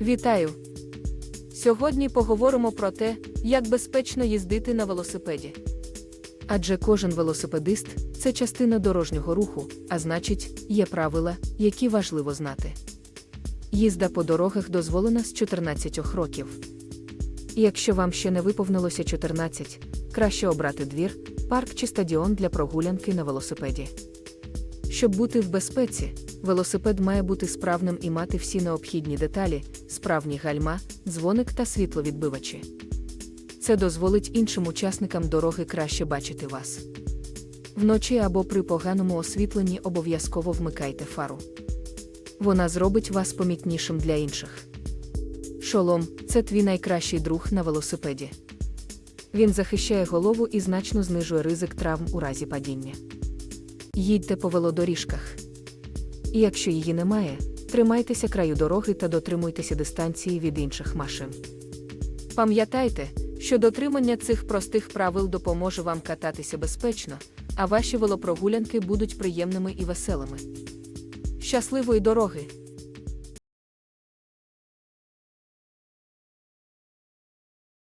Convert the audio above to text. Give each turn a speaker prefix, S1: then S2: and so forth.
S1: Вітаю! Сьогодні поговоримо про те, як безпечно їздити на велосипеді. Адже кожен велосипедист це частина дорожнього руху, а значить, є правила, які важливо знати. Їзда по дорогах дозволена з 14 років. Якщо вам ще не виповнилося 14, краще обрати двір, парк чи стадіон для прогулянки на велосипеді. Щоб бути в безпеці, велосипед має бути справним і мати всі необхідні деталі, справні гальма, дзвоник та світловідбивачі. Це дозволить іншим учасникам дороги краще бачити вас. Вночі або при поганому освітленні обов'язково вмикайте фару. Вона зробить вас помітнішим для інших. Шолом це твій найкращий друг на велосипеді. Він захищає голову і значно знижує ризик травм у разі падіння. Їдьте по велодоріжках. Якщо її немає, тримайтеся краю дороги та дотримуйтеся дистанції від інших машин. Пам'ятайте, що дотримання цих простих правил допоможе вам кататися безпечно, а ваші велопрогулянки будуть приємними і веселими. Щасливої дороги!